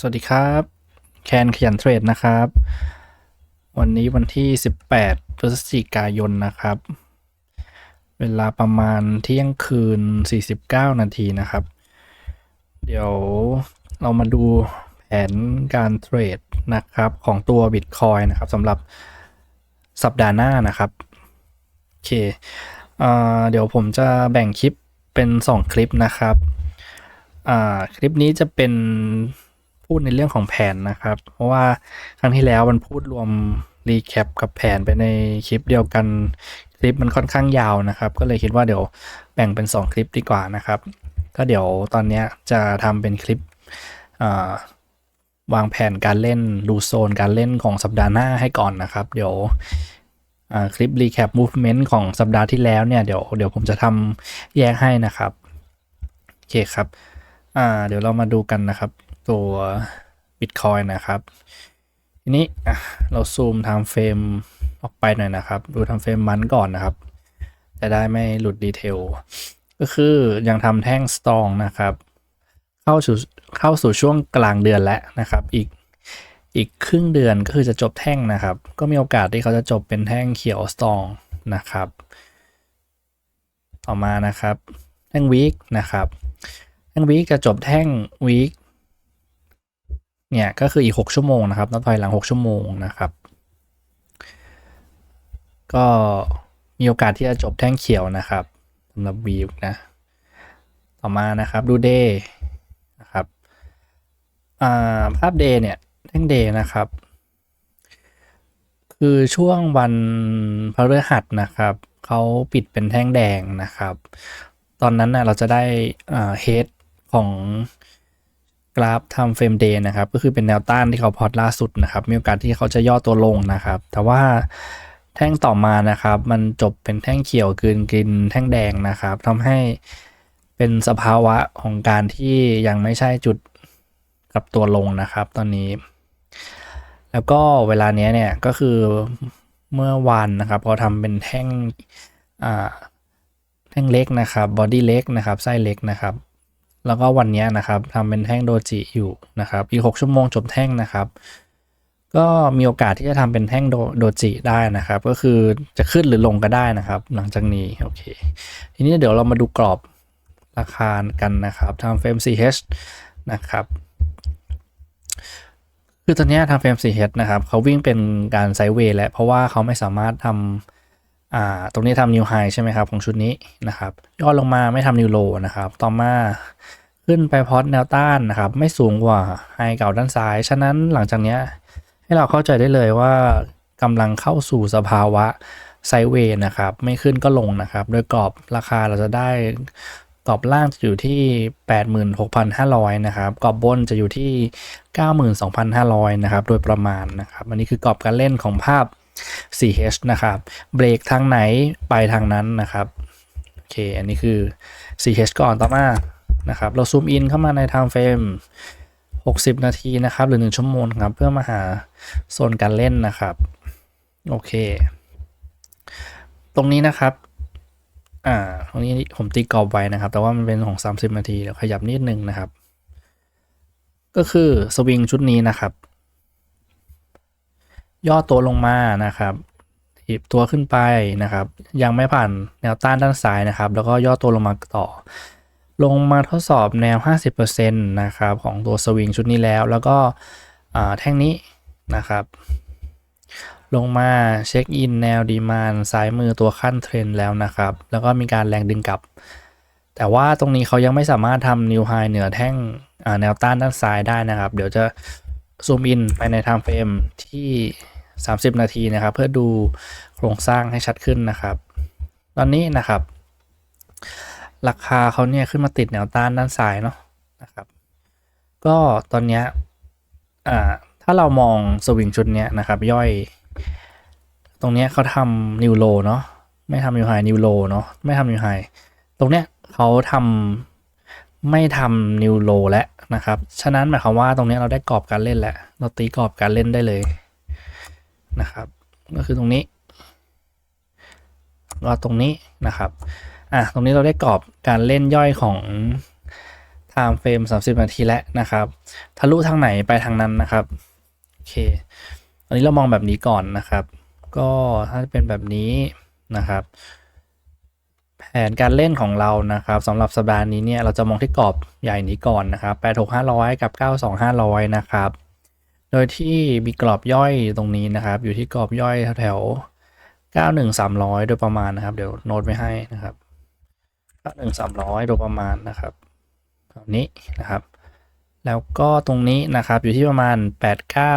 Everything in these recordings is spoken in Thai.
สวัสดีครับแคนขยันเทรดนะครับ วันนี้วันที่ 18พฤศจิกายนนะครับ เวลาประมาณเที่ยงคืน 49 นาทีนะครับ เดี๋ยวเรามาดูแผนการเทรดนะครับของตัว Bitcoin นะครับสำหรับสัปดาห์หน้านะครับ โอเคเอเดี๋ยวผมจะแบ่งคลิปเป็น 2 คลิปนะครับคลิปนี้จะเป็น พูดในเรื่องของแผนนะครับ เพราะว่าครั้งที่แล้วมันพูดรวมรีแคปกับแผนไปในคลิปเดียวกัน คลิปมันค่อนข้างยาวนะครับ ก็เลยคิดว่าเดี๋ยวแบ่งเป็น 2 คลิปดีกว่านะครับ ก็เดี๋ยวตอนนี้จะทำเป็นคลิปวางแผนการเล่นดูโซนการเล่นของสัปดาห์หน้าให้ก่อนนะครับ เดี๋ยวคลิป recap movement ของสัปดาห์ที่แล้วเนี่ยเดี๋ยวเดี๋ยวผมจะทำแยกให้นะครับ โอเคครับเดี๋ยวเรามาดูกันนะครับ ตัว Bitcoin นะครับ ทีนี้เราซูมทม์เฟรมออกไปหน่อยนะครับ ดูทม์เฟรมมันก่อนนะครับ จะได้ไม่หลุดดีเทล ก็คือยังทำแท่งสตองนะครับ เข้าสู่เข้าสู่ช่วงกลางเดือนแล้วนะครับ อีกอีกครึ่งเดือนก็คือจะจบแท่งนะครับ ก็มีโอกาสที่เขาจะจบเป็นแท่งเขียวสตองนะครับ ต่อมานะครับ แท่งวีคนะครับ แท่งวีคจะจบแท่งวีค เนี่ยก็คืออีก 6 ชั่วโมงนะครับนับถอยหลัง 6 ชั่วโมงนะครับ ก็มีโอกาสที่จะจบแท่งเขียวนะครับสำหรับวีคนะ ต่อมานะครับดูเดย์นะครับาภาพเดย์เนี่ยแท่งเดย์นะครับ คือช่วงวันพฤหัสนะครับเขาปิดเป็นแท่งแดงนะครับ ตอนนั้นนะเราจะได้เฮดของ กราฟทำเฟรมเดย์นะครับก็คือเป็นแนวต้านที่เขาพอตล่าสุดนะครับ มีโอกาสที่เขาจะย่อตัวลงนะครับ แต่ว่าแท่งต่อมานะครับ มันจบเป็นแท่งเขียวกืนกินแท่งแดงนะครับทำให้เป็นสภาวะของการที่ยังไม่ใช่จุดกับตัวลงนะครับ ตอนนี้ แล้วก็เวลาเนี้ยเนี่ยก็คือเมื่อวานนะครับพอทำเป็นแท่งอ่าแท่งเล็กนะครับบอดี้เล็กนะครับไส้เล็กนะครับ แล้วก็วันนี้นะครับทำเป็นแท่งโดจิอยู่นะครับ อีก 6 ชั่วโมงจบแท่งนะครับ ก็มีโอกาสที่จะทำเป็นแท่งโดจิได้นะครับ ก็คือจะขึ้นหรือลงก็ได้นะครับ หลังจากนี้โอเค ทีนี้เดี๋ยวเรามาดูกรอบราคากันนะครับทำเฟรม CH นะครับคือตอนนี้ทางเฟรม 4H นะครับเขาวิ่งเป็นการไซด์เวย์แล้วเพราะว่าเขาไม่สามารถทำ อ่าตรงนี้ทำนิวไฮใช่ไหมครับของชุดนี้นะครับย่อลงมาไม่ทำนิวโลนะครับ ต่อมาขึ้นไปพอตแนวต้านนะครับ ไม่สูงกว่าไฮเก่าด้านซ้าย ฉะนั้นหลังจากนี้ให้เราเข้าใจได้เลยว่ากำลังเข้าสู่สภาวะไซเวย์นะครับ ไม่ขึ้นก็ลงนะครับ โดยกรอบราคาเราจะได้กรอบล่างจะอยู่ที่ 86,500 นะครับ กรอบบนจะอยู่ที่ 92,500 นะครับ โดยประมาณนะครับ อันนี้คือกรอบการเล่นของภาพ 4H นะครับเบรกทางไหนไปทางนั้นนะครับโอเคอันนี้คือ 4H ก่อนต่อมานะครับเราซูมอินเข้ามาใน time frame 60 นาทีนะครับหรือ 1 ชั่วโมงครับเพื่อมาหาโซนการเล่นนะครับโอเค ตรงนี้นะครับอ่าตรงนี้ผมตีกรอบไว้นะครับ แต่ว่ามันเป็นของ 30 นาทีเดี๋ยวขยับนิดนึงนะครับ ก็คือสวิงชุดนี้นะครับ ย่อตัวลงมานะครับถีบตัวขึ้นไปนะครับ ยังไม่ผ่านแนวต้านด้านซ้ายนะครับ แล้วก็ย่อตัวลงมาต่อ ลงมาทดสอบแนว 50%นะครับของตัวสวิงชุดนี้แล้ว แล้วก็แท่งนี้นะครับ ลงมาเช็คอินแนวดีมานซ้ายมือตัวขั้นเทรนแล้วนะครับ แล้วก็มีการแรงดึงกลับ แต่ว่าตรงนี้เขายังไม่สามารถทำนิวไฮเหนือแท่งแนวต้านด้านซ้ายได้นะครับ เดี๋ยวจะซูมอินไปในไทม์เฟรมที่ 30 นาทีนะครับ เพื่อดูโครงสร้างให้ชัดขึ้นนะครับ ตอนนี้นะครับ ราคาเขาเนี่ยขึ้นมาติดแนวต้านด้านซ้ายเนาะนะครับ ก็ตอนนี้ถ้าเรามองสวิงชุดเนี้ยนะครับ ย่อย ตรงเนี้ยเขาทำนิวโลเนาะไม่ทำนิวไฮนิวโลเนาะไม่ทำนิวไฮตรงเนี้ยเขาทำไม่ทำนิวโลแล้วนะครับ ฉะนั้นหมายความว่าตรงนี้เราได้กรอบการเล่นแล้ว เราตีกรอบการเล่นได้เลย นะครับ ก็คือตรงนี้รอตรงนี้นะครับ อะ ตรงนี้เราได้กรอบการเล่นย่อยของไท time frame 30 นาทีแล้วนะครับ ทะลุทางไหนไปทางนั้นนะครับ โอเคตอนนี้เรามองแบบนี้ก่อนนะครับ ก็ถ้าเป็นแบบนี้นะครับ แผนการเล่นของเรานะครับสำหรับสัปดาห์นี้เนี่ย เราจะมองที่กรอบใหญ่นี้ก่อนนะครับ86500 กับ 92500 นะครับ โดยที่มีกรอบย่อยตรงนี้นะครับ อยู่ที่กรอบย่อยแถวๆ91300 โดยประมาณนะครับ เดี๋ยวโน้ตไว้ให้นะครับ 91300 โดยประมาณนะครับแบบนี้นะครับ แล้วก็ตรงนี้นะครับอยู่ที่ประมาณ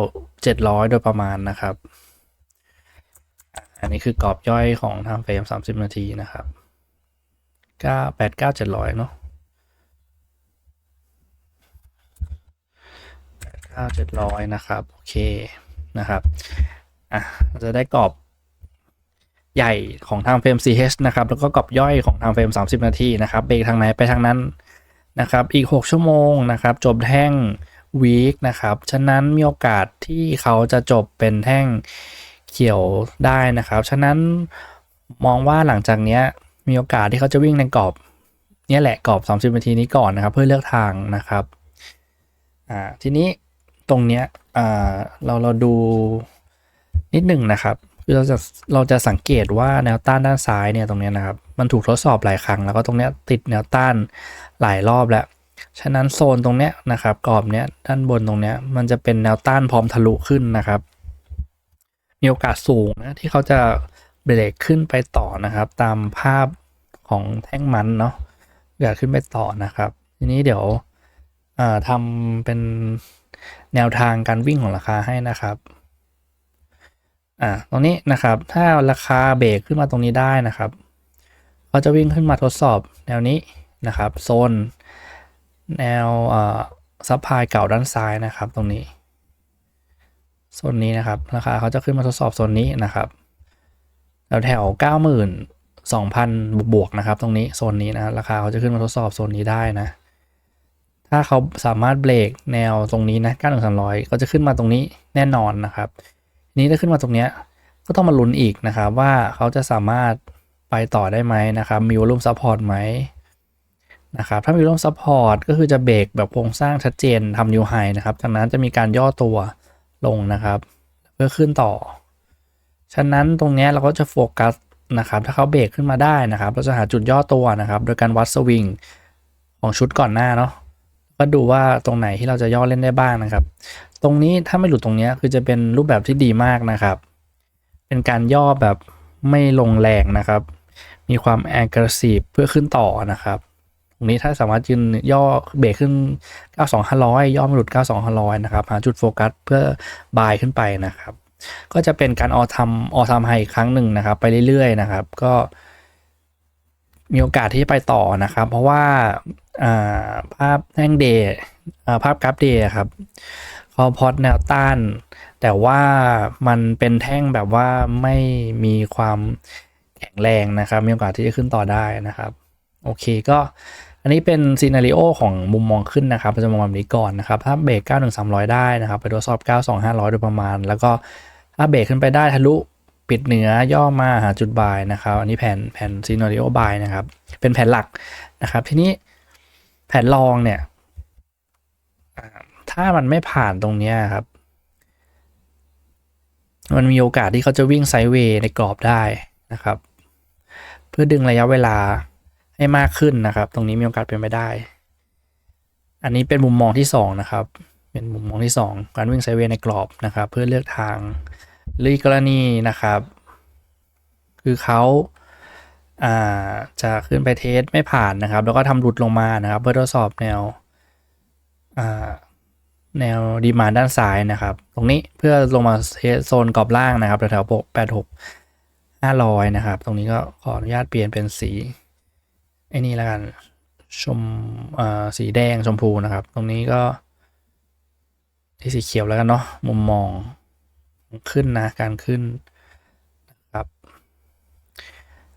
89700 โดยประมาณนะครับ อันนี้คือกรอบย่อยของทางเฟรม30 นาทีนะครับ 9 8 9 700 เนาะ 9 700นะครับ โอเคนะครับอะจะได้กรอบใหญ่ของทางเฟรม CH นะครับ แล้วก็กรอบย่อยของทางเฟรม 30 นาทีนะครับเบรกทางไหนไปทางนั้นนะครับ อีก 6 ชั่วโมงนะครับ จบแท่งวีคนะครับ ฉะนั้นมีโอกาสที่เขาจะจบเป็นแท่งเขียวได้นะครับ ฉะนั้นมองว่าหลังจากนี้มีโอกาสที่เขาจะวิ่งในกรอบนี้ยแหละกรอบ 30 นาทีนี้ก่อนนะครับ เพื่อเลือกทางนะครับ อ่า ทีนี้ ตรงเนี้ยเราเราดูนิดหนึ่งนะครับคือเราจะเราจะสังเกตว่าแนวต้านด้านซ้ายเนี่ยตรงเนี้ยนะครับ มันถูกทดสอบหลายครั้ง แล้วก็ตรงเนี้ยติดแนวต้านหลายรอบแล้ว ฉะนั้นโซนตรงเนี้ยนะครับกรอบเนี้ยด้านบนตรงเนี้ยมันจะเป็นแนวต้านพร้อมทะลุขึ้นนะครับ มีโอกาสสูงนะที่เขาจะเบรกขึ้นไปต่อนะครับ ตามภาพของแท่งมันเนาะอยากขึ้นไปต่อนะครับ ทีนี้เดี๋ยวทำเป็น แนวทางการวิ่งของราคาให้นะครับอ่าตรงนี้นะครับถ้าราคาเบรกขึ้นมาตรงนี้ได้นะครับเขาจะวิ่งขึ้นมาทดสอบแนวนี้นะครับโซนแนวซับพลายเก่าด้านซ้ายนะครับ ตรงนี้โซนนี้นะครับราคาเขาจะขึ้นมาทดสอบโซนนี้นะครับแถวแถวเก้าหมื่นสองพันบวกนะครับ ตรงนี้โซนนี้นะราคาเขาจะขึ้นมาทดสอบโซนนี้ได้นะ ถ้าเขาสามารถเบรกแนวตรงนี้นะเก้าหนึ่งสามร้อยก็จะขึ้นมาตรงนี้แน่นอนนะครับ นี้ถ้าขึ้นมาตรงเนี้ยก็ต้องมาลุ้นอีกนะครับว่าเขาจะสามารถไปต่อได้ไหมนะครับ มีวอลุ่มซัพพอร์ตไหมนะครับถ้ามีวอลุ่มซัพพอร์ตก็คือจะเบรกแบบโครงสร้างชัดเจนทำนิวไฮนะครับจากนั้นจะมีการย่อตัวลงนะครับ เพื่อขึ้นต่อ ฉะนั้นตรงนี้เราก็จะโฟกัสนะครับถ้าเขาเบรกขึ้นมาได้นะครับ เราจะหาจุดย่อตัวนะครับ โดยการวัดสวิงของชุดก่อนหน้าเนาะ ก็ดูว่าตรงไหนที่เราจะย่อเล่นได้บ้างนะครับ ตรงนี้ถ้าไม่หลุดตรงนี้คือจะเป็นรูปแบบที่ดีมากนะครับ เป็นการย่อแบบไม่ลงแรงนะครับ มีความ aggressive เพื่อขึ้นต่อนะครับ ตรงนี้ถ้าสามารถยืนย่อเบรกขึ้น 92500 ย่อไม่หลุด 92500 นะครับ หาจุดโฟกัสเพื่อบายขึ้นไปนะครับ ก็จะเป็นการออทำออทำไฮอีกครั้งหนึ่งนะครับ ไปเรื่อยๆนะครับ ก็มีโอกาสที่จะไปต่อนะครับ เพราะว่า ภาพแท่งเดย์ภาพกราฟเดย์ครับเขาพอดแนวต้าน แต่ว่ามันเป็นแท่งแบบว่าไม่มีความแข็งแรงนะครับ มีโอกาสที่จะขึ้นต่อได้นะครับ โอเคก็อันนี้เป็นซีนารีโอของมุมมองขึ้นนะครับเราจะมองแบบนี้ก่อนนะครับ ถ้าเบรก 91300 ได้นะครับ ไปตรวจสอบ 92500 โดยประมาณ แล้วก็ถ้าเบรกขึ้นไปได้ทะลุปิดเหนือย่อมาหาจุดบายนะครับ อันนี้แผนแผนซีนารีโอบายนะครับ เป็นแผนหลักนะครับ ทีนี้ แผนรองเนี่ยถ้ามันไม่ผ่านตรงนี้ครับ มันมีโอกาสที่เขาจะวิ่งไซด์เวย์ในกรอบได้นะครับ เพื่อดึงระยะเวลาให้มากขึ้นนะครับ ตรงนี้มีโอกาสเป็นไปได้ อันนี้เป็นมุมมองที่2นะครับ เป็นมุมมองที่ 2 การวิ่งไซด์เวย์ในกรอบนะครับ เพื่อเลือกทางหรือกรณีนะครับ คือเขา จะขึ้นไปเทสไม่ผ่านนะครับ แล้วก็ทำหลุดลงมานะครับเพื่อทดสอบแนวแนวดีมาด้านซ้ายนะครับ ตรงนี้เพื่อลงมาเทสโซนกรอบล่างนะครับแถวๆปกแปดหกห้าร้อยนะครับ ตรงนี้ก็ขออนุญาตเปลี่ยนเป็นสีไอ้นี่แล้วกันชมสีแดงชมพูนะครับ ตรงนี้ก็ ที่สีเขียวแล้วกันเนาะมุมมองขึ้นนะการขึ้น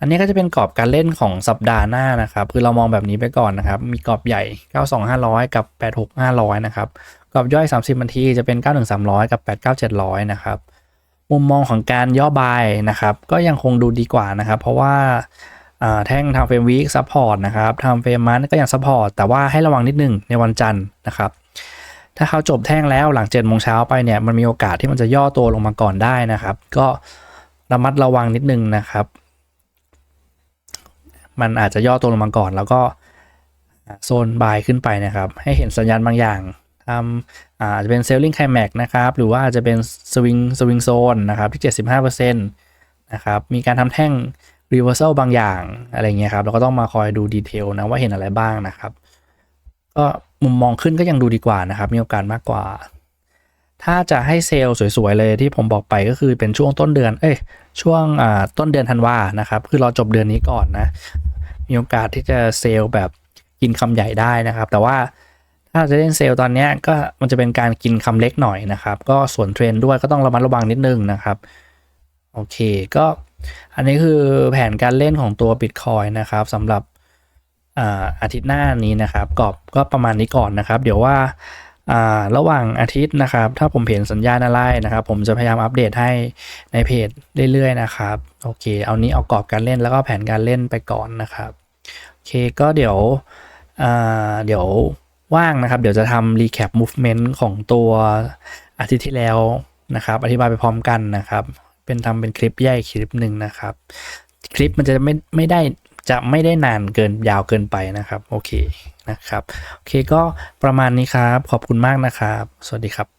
อันนี้ก็จะเป็นกรอบการเล่นของสัปดาห์หน้านะครับ คือเรามองแบบนี้ไปก่อนนะครับ มีกรอบใหญ่ 92500 กับ 86500 นะครับ กรอบย่อย 30นาทีจะเป็น 91300 กับ 89700 นะครับ มุมมองของการย่อบายนะครับ ก็ยังคงดูดีกว่านะครับ เพราะว่าแท่งทำเฟรมวีคซัพพอร์ตนะครับทำเฟรมมันก็ยังซัพพอร์ต แต่ว่าให้ระวังนิดนึงในวันจันทร์นะครับถ้าเขาจบแท่งแล้วหลัง7จ็ดโมงเช้าไปเนี่ยมันมีโอกาสที่มันจะย่อตัวลงมาก่อนได้นะครับ ก็ระมัดระวังนิดนึงนะครับ มันอาจจะย่อตัวลงมาก่อน แล้วก็โซนบายขึ้นไปนะครับ ให้เห็นสัญญาณบางอย่างทำอาจจะเป็นเซลลิงไคลแม็กนะครับ หรือว่าอาจจะเป็นสวิงสวิงโซนนะครับที่ 75%นะครับ มีการทำแท่ง reversal บางอย่างอะไรเงี้ยครับ เราก็ต้องมาคอยดูดีเทลนะว่าเห็นอะไรบ้างนะครับ ก็มุมมองขึ้นก็ยังดูดีกว่านะครับ มีโอกาสมากกว่า ถ้าจะให้เซลล์สวยๆเลยที่ผมบอกไปก็คือเป็นช่วงต้นเดือน เอ้ย ช่วงต้นเดือนธันวานะครับ คือเราจบเดือนนี้ก่อนนะ มีโอกาสที่จะเซลล์แบบกินคำใหญ่ได้นะครับ แต่ว่าถ้าจะเล่นเซลล์ตอนนี้ก็มันจะเป็นการกินคำเล็กหน่อยนะครับ ก็ส่วนเทรนด์ด้วยก็ต้องระมัดระวังนิดนึงนะครับ โอเคก็อันนี้คือแผนการเล่นของตัว Bitcoin นะครับสำหรับอาทิตย์หน้านี้นะครับกรอบก็ประมาณนี้ก่อนนะครับ เดี๋ยวว่า ระหว่างอาทิตย์นะครับ ถ้าผมเห็นสัญญาณอะไรนะครับ ผมจะพยายามอัปเดตให้ในเพจเรื่อยๆนะครับ โอเค เอานี้เอากรอบการเล่นแล้วก็แผนการเล่นไปก่อนนะครับโอเคก็เดี๋ยวเดี๋ยวว่างนะครับ เดี๋ยวจะทำ recap movement ของตัวอาทิตย์ที่แล้วนะครับ อธิบายไปพร้อมกันนะครับ เป็นทำเป็นคลิปย่อยคลิปหนึ่งนะครับ คลิปมันจะไม่ไม่ได้ จะไม่ได้นานเกินยาวเกินไปนะครับ โอเคนะครับ โอเคก็ประมาณนี้ครับ ขอบคุณมากนะครับ สวัสดีครับ